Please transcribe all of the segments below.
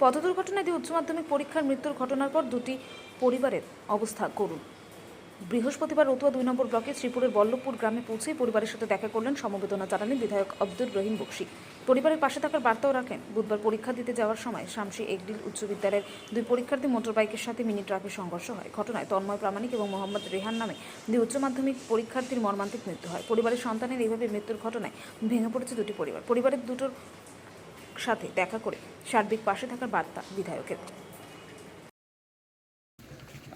পথ দুর্ঘটনায় দিয়ে উচ্চ মাধ্যমিক পরীক্ষার মৃত্যুর ঘটনার পর দুটি পরিবারের অবস্থা করুন। বৃহস্পতিবার রতুয়া দুই নম্বর ব্লকে শ্রীপুরের বল্লভপুর গ্রামে পৌঁছে পরিবারের সাথে দেখা করলেন, সমবেদনা জানালেন বিধায়ক আব্দুর রহিম বক্সি। পরিবারের পাশে থাকার বার্তাও রাখেন। বুধবার পরীক্ষা দিতে যাওয়ার সময় শামসি এগডিল উচ্চ বিদ্যালয়ের দুই পরীক্ষার্থী মোটরবাইকের সাথে মিনি ট্রাকের সংঘর্ষ হয়। ঘটনায় তন্ময় প্রামাণিক এবং মোহাম্মদ রেহান নামে দুই উচ্চ মাধ্যমিক পরীক্ষার্থীর মর্মান্তিক মৃত্যু হয়। পরিবারের সন্তানের এইভাবে মৃত্যুর ঘটনায় ভেঙে পড়েছে দুটি পরিবার। পরিবারের দুটোর সাথে দেখা করে সার্বিক পাশে থাকার বার্তা বিধায়কের।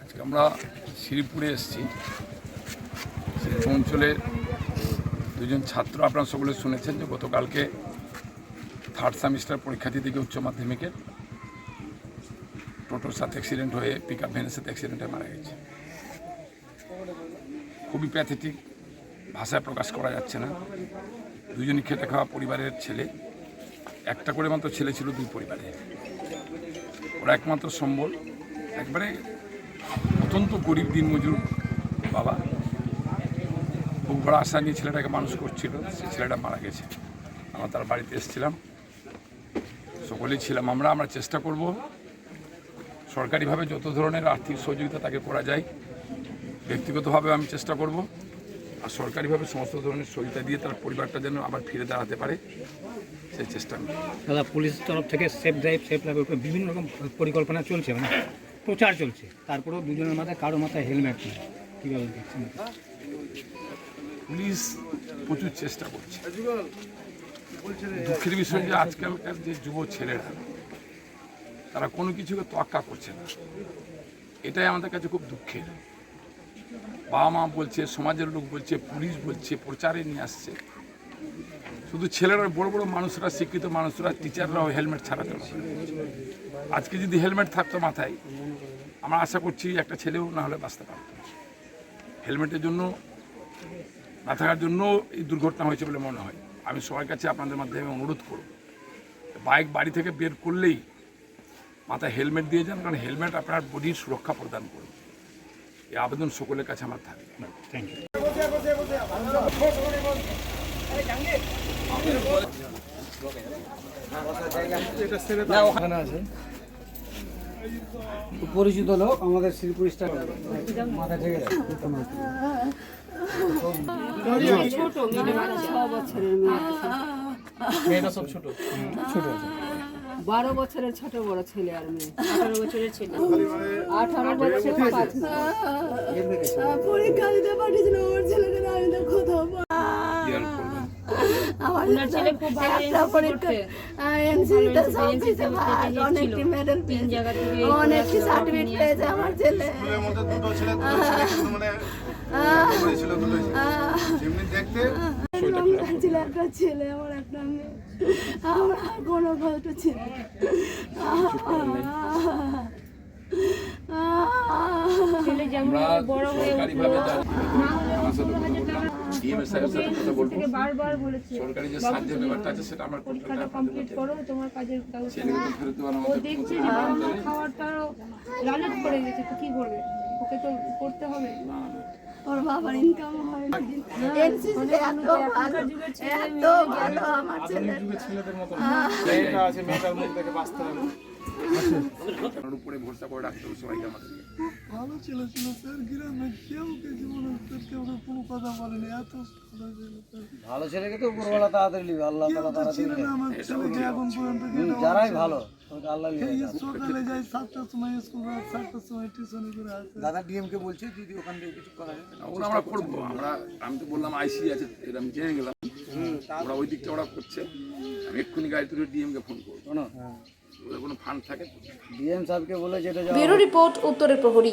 আজকে আমরা শ্রীপুরে এসেছি। শ্রীপুর অঞ্চলের দুজন ছাত্র আপনারা সকলে শুনেছেন যে গতকালকে থার্ড সেমিস্টার পরীক্ষার্থী থেকে উচ্চ মাধ্যমিকের টোটোর সাথে অ্যাক্সিডেন্ট হয়ে পিক আপ ভ্যানের সাথে অ্যাক্সিডেন্টে মারা গেছে। খুবই প্যাথেটিক ভাষায় প্রকাশ করা যাচ্ছে না। দুজনই খেটে খাওয়া পরিবারের ছেলে। একটা করে মাত্র ছেলে ছিল দুই পরিবারে। ওরা একমাত্র সম্বল, একবারে অত্যন্ত গরিব দিনমজুর বাবা। খুব বড় আশা নিয়ে ছেলেটাকে মানুষ করছিল, সে ছেলেটা মারা গেছে। আমরা তার বাড়িতে এসেছিলাম। সকলেই ছিলাম। আমরা আমরা চেষ্টা করব সরকারিভাবে যত ধরনের আর্থিক সহযোগিতা তাকে করা যায় ব্যক্তিগতভাবে আমি চেষ্টা করব। আর সরকারিভাবে সমস্ত ধরনের সহযোগিতা দিয়ে তার পরিবারটা যেন আবার ফিরে দাঁড়াতে পারে সেই চেষ্টা আমি। দাদা পুলিশের তরফ থেকে সেফ ড্রাইভ সেফ লাইফ বিভিন্ন রকম পরিকল্পনা চলছে মানে প্রচার চলছে। তারপরেও দুজনের মাথায় কারও মাথায় হেলমেট নেই। কীভাবে দেখছেন পুলিশ প্রচুর চেষ্টা করছে। দুঃখের বিষয় যে আজকালকার যে যুব ছেলেরা তারা কোনো কিছুকে তোয়াক্কা করছে না। এটাই আমাদের কাছে খুব দুঃখের। বাবা মা বলছে, সমাজের লোক বলছে, পুলিশ বলছে, প্রচারে নিয়ে আসছে। শুধু ছেলেরা, বড় বড় মানুষরা, শিক্ষিত মানুষরা টিচাররাও হেলমেট ছাড়া চলে আজকে যদি হেলমেট থাকতো মাথায়, আমরা আশা করছি একটা ছেলেও না হলে বাঁচতে পারত। হেলমেটের জন্য, না থাকার জন্য এই দুর্ঘটনা হয়েছে বলে মনে হয়। আমি সবার কাছে আপনাদের মাধ্যমে অনুরোধ করব বাইক বাড়ি থেকে বের করলেই মাথায় হেলমেট দিয়ে যান, কারণ হেলমেট আপনার বডির সুরক্ষা প্রদান করবে। এই আবেদন সকলের কাছে আমার থাকবে। থ্যাংক ইউ পরিচিত লোক আমাদের শ্রীপুর স্টার। মাথা থেকে বারো বছরের ছোট বড় ছেলে আর মেয়ে। আঠারো বছরের ছেলে। আঠারো বছর পরীক্ষা দিতে পাঠিয়েছিল ওর ছেলেকে আমি তো কোথাও আমার ছেলে খুব ভালো পরীক্ষা করতে। এনসিতে NCC সব NCC কিছু করতে পাস, গিয়েছিল। অনেকটি মেডেল পেয়েছে। অনেকটি সার্টিফিকেট পেয়েছে আমার ছেলে। মানে দেখতে ছিল একটা ছেলে আমার একটা মেয়ে। আমার আর কোনো কষ্ট ছিল হয়ে বারবার বলেছে সরকারি যে সাহায্যের ব্যাপারটা আছে সেটা আমরা পরীক্ষাটা কমপ্লিট করো তোমার কাজের ব্যবস্থা ও দেখছে যে মা খাওয়ারটাও লালচ করে গেছে তো কি করবে? ওকে তো করতে হবে। ওর বাবার ইনকাম হয় না। এনসিসি এত ভালো এত ভালো আমার ছেলে। ওর উপরে ভরসা করে রাখতে হবে সবাইকে আমাদেরকে। ভালো ছিল ছিল স্যার গ্রামে কেউ কিছু কেউ কোনো কথা বলেনি এত ভালো ছিল স্যার। ভালো ছেলেকে তো উপরবেলা তাড়াতাড়ি নিবে আল্লাহ তালা এখন পর্যন্ত যারাই ভালো তোকে আল্লাহ নিবে এই সকালে যাই সাতটার সময় স্কুল সাতটার সময় টিউশন করে আসে। দাদা ডিএমকে বলছে যদি ওখান থেকে কিছু করা যায় ওরা আমরা করব আমরা আমি তো বললাম আইসি আছে এটা আমি জেনে গেলাম। ওরা ওই দিকটা ওরা করছে। আমি এক্ষুনি গাড়ি তুলে ডিএমকে ফোন করব। কোনো ফান্ড থাকে? ডিএম সাহেবকে বলে যেটা ব্যুরো রিপোর্ট উত্তরের প্রহরী